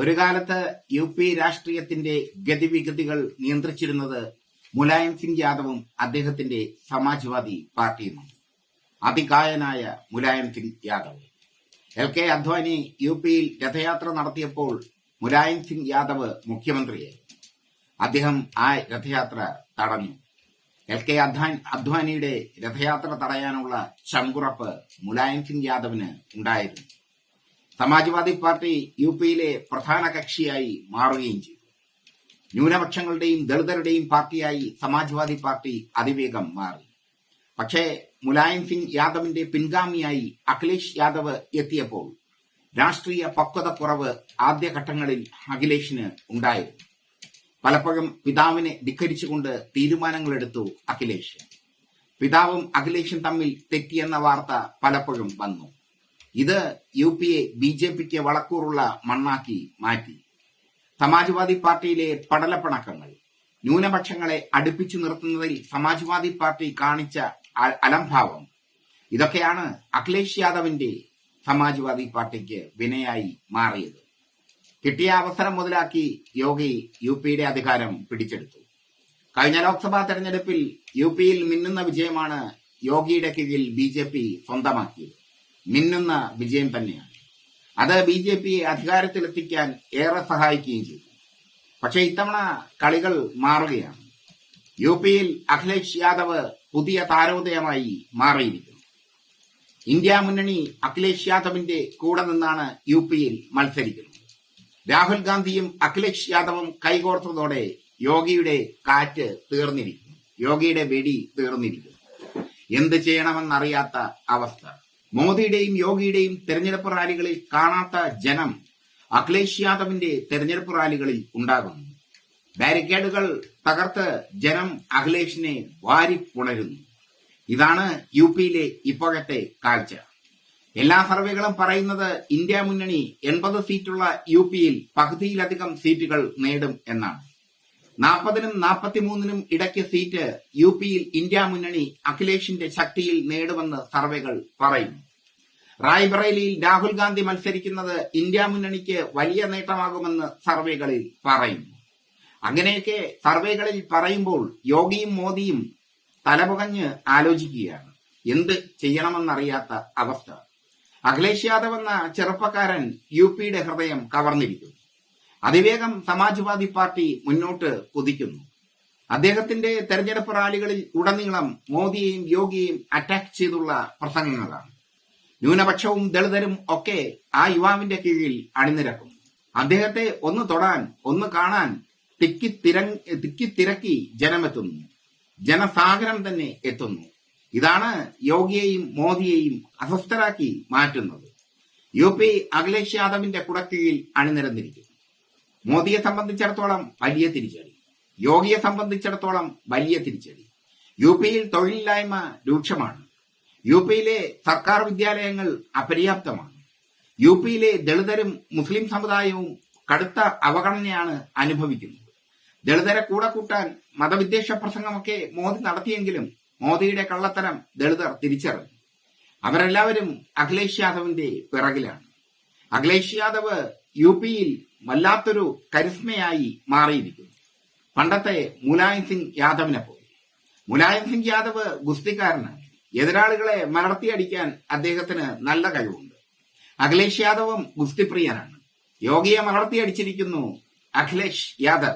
ഒരു കാലത്ത് U P രാഷ്ട്രീയത്തിന്റെ ഗതിവിഗതികൾ നിയന്ത്രിച്ചിരുന്നത് മുലായം സിംഗ് യാദവും അദ്ദേഹത്തിന്റെ സമാജ്വാദി പാർട്ടിയുമാണ്. അതികായനായ Mulayam Singh Yadav. L K Advani U പിയിൽ രഥയാത്ര നടത്തിയപ്പോൾ മുലായം സിംഗ് യാദവ് മുഖ്യമന്ത്രിയായി. അദ്ദേഹം ആ രഥയാത്ര തടഞ്ഞു. എൽ കെ അദ്വാനിയുടെ രഥയാത്ര തടയാനുള്ള ചങ്കുറപ്പ് മുലായം സിംഗ് യാദവിന് ഉണ്ടായിരുന്നു. സമാജ്വാദി പാർട്ടി യു പിയിലെ പ്രധാന കക്ഷിയായി മാറുകയും ചെയ്തു. ന്യൂനപക്ഷങ്ങളുടെയും ദളിതരുടെയും പാർട്ടിയായി സമാജ്വാദി പാർട്ടി അതിവേഗം മാറി. പക്ഷേ മുലായം സിംഗ് യാദവിന്റെ പിൻഗാമിയായി അഖിലേഷ് യാദവ് എത്തിയപ്പോൾ രാഷ്ട്രീയ പക്വതക്കുറവ് ആദ്യഘട്ടങ്ങളിൽ അഖിലേഷിന് ഉണ്ടായിരുന്നു. പലപ്പോഴും പിതാവിനെ ധിക്കരിച്ചുകൊണ്ട് തീരുമാനങ്ങളെടുത്തു അഖിലേഷ്. പിതാവും അഖിലേഷും തമ്മിൽ തെറ്റിയെന്ന വാർത്ത പലപ്പോഴും വന്നു. ഇത് U P A B J പിക്ക് വളക്കൂറുള്ള മണ്ണാക്കി മാറ്റി. സമാജ്വാദി പാർട്ടിയിലെ പടലപ്പിണക്കങ്ങൾ ന്യൂനപക്ഷങ്ങളെ അടുപ്പിച്ചു നിർത്തുന്നതിൽ സമാജ്വാദി പാർട്ടി കാണിച്ച അലംഭാവം. ഇതൊക്കെയാണ് അഖിലേഷ് യാദവിന്റെ സമാജ്വാദി പാർട്ടിക്ക് വിനയായി മാറിയത്. കിട്ടിയ അവസരം മുതലാക്കി യോഗി യു പിയുടെ അധികാരം പിടിച്ചെടുത്തു. കഴിഞ്ഞ ലോക്സഭാ തെരഞ്ഞെടുപ്പിൽ യു പിയിൽ മിന്നുന്ന വിജയമാണ് യോഗിയുടെ കീഴിൽ ബി സ്വന്തമാക്കിയത്. മിന്നുന്ന വിജയം തന്നെയാണ്. അത് ബി ജെ പിയെ അധികാരത്തിലെത്തിക്കാൻ ഏറെ സഹായിക്കുകയും ചെയ്തു. പക്ഷേ ഇത്തവണ കളികൾ മാറുകയാണ്. യു പിയിൽ അഖിലേഷ് യാദവ് പുതിയ താരോദയമായി മാറിയിരിക്കുന്നു. ഇന്ത്യ മുന്നണി അഖിലേഷ് യാദവിന്റെ കൂടെ നിന്നാണ് യു പിയിൽ മത്സരിക്കുന്നത്. രാഹുൽ ഗാന്ധിയും അഖിലേഷ് യാദവും കൈകോർത്തതോടെ യോഗിയുടെ കാറ്റ് തീർന്നിരിക്കുന്നു. യോഗിയുടെ വെടി തീർന്നിരിക്കുന്നു. എന്ത് ചെയ്യണമെന്നറിയാത്ത അവസ്ഥ. മോദിയുടെയും യോഗിയുടെയും തെരഞ്ഞെടുപ്പ് റാലികളിൽ കാണാത്ത ജനം അഖിലേഷ് യാദവിന്റെ തെരഞ്ഞെടുപ്പ് റാലികളിൽ ഉണ്ടാകുന്നു. ബാരിക്കേഡുകൾ തകർത്ത് ജനം അഖിലേഷിനെ വാരി പുണരുന്നു. ഇതാണ് യു പിയിലെ ഇപ്പോഴത്തെ കാഴ്ച. എല്ലാ സർവേകളും പറയുന്നത് ഇന്ത്യ മുന്നണി എൺപത് സീറ്റുള്ള യു പിയിൽ പകുതിയിലധികം സീറ്റുകൾ നേടും എന്നാണ്. നാൽപ്പതിനും നാൽപ്പത്തിമൂന്നിനും ഇടയ്ക്ക് സീറ്റ് യു പിയിൽ ഇന്ത്യ മുന്നണി അഖിലേഷിന്റെ ശക്തിയിൽ നേടുമെന്ന് സർവേകൾ പറയുന്നു. റായ്ബറേലിയിൽ രാഹുൽ ഗാന്ധി മത്സരിക്കുന്നത് ഇന്ത്യ മുന്നണിക്ക് വലിയ നേട്ടമാകുമെന്ന് സർവേകളിൽ പറയുന്നു. അങ്ങനെയൊക്കെ സർവേകളിൽ പറയുമ്പോൾ യോഗിയും മോദിയും തലപുകഞ്ഞ് ആലോചിക്കുകയാണ്. എന്ത് ചെയ്യണമെന്നറിയാത്ത അവസ്ഥ. അഖിലേഷ് യാദവ് എന്ന ചെറുപ്പക്കാരൻ യു പിയുടെ ഹൃദയം കവർന്നിരിക്കുന്നു. അതിവേഗം സമാജ്വാദി പാർട്ടി മുന്നോട്ട് കുതിക്കുന്നു. അദ്ദേഹത്തിന്റെ തെരഞ്ഞെടുപ്പ് റാലികളിൽ ഉടനീളം മോദിയെയും യോഗിയെയും അറ്റാക്ക് ചെയ്തുള്ള പ്രസംഗങ്ങളാണ്. ന്യൂനപക്ഷവും ദളിതരും ഒക്കെ ആ യുവാവിന്റെ കീഴിൽ അണിനിരക്കും. അദ്ദേഹത്തെ ഒന്ന് തൊടാൻ ഒന്ന് കാണാൻ തിക്കി തിര തിക്കിത്തിരക്കി ജനമെത്തുന്നു. ജനസാഗരം തന്നെ എത്തുന്നു. ഇതാണ് യോഗിയെയും മോദിയെയും അസ്വസ്ഥരാക്കി മാറ്റുന്നത്. യു പി അഖിലേഷ് യാദവിന്റെ കുടക്കീഴിൽ അണിനിരന്നിരിക്കും മോദിയെ സംബന്ധിച്ചിടത്തോളം വലിയ തിരിച്ചടി. യോഗിയെ സംബന്ധിച്ചിടത്തോളം വലിയ തിരിച്ചടി. യു പിയിൽ തൊഴിലില്ലായ്മ രൂക്ഷമാണ്. യു പിയിലെ സർക്കാർ വിദ്യാലയങ്ങൾ അപര്യാപ്തമാണ്. യു പിയിലെ ദളിതരും മുസ്ലിം സമുദായവും കടുത്ത അവഗണനയാണ് അനുഭവിക്കുന്നത്. ദളിതരെ കൂടെ കൂട്ടാൻ മതവിദ്വേഷ പ്രസംഗമൊക്കെ മോദി നടത്തിയെങ്കിലും മോദിയുടെ കള്ളത്തരം ദളിതർ തിരിച്ചറിഞ്ഞു. അവരെല്ലാവരും അഖിലേഷ് യാദവിന്റെ പിറകിലാണ്. അഖിലേഷ് യാദവ് യു പിയിൽ വല്ലാത്തൊരു കരിസ്മയായി മാറിയിരിക്കുന്നു. പണ്ടത്തെ മുലായം സിംഗ് യാദവിനെ പോലെ. മുലായം സിംഗ് യാദവ് ഗുസ്തിക്കാരനാണ്. എതിരാളികളെ മലർത്തിയടിക്കാൻ അദ്ദേഹത്തിന് നല്ല കഴിവുണ്ട്. അഖിലേഷ് യാദവും ഗുസ്തിപ്രിയനാണ്. യോഗിയെ മലർത്തിയടിച്ചിരിക്കുന്നു അഖിലേഷ് യാദവ്.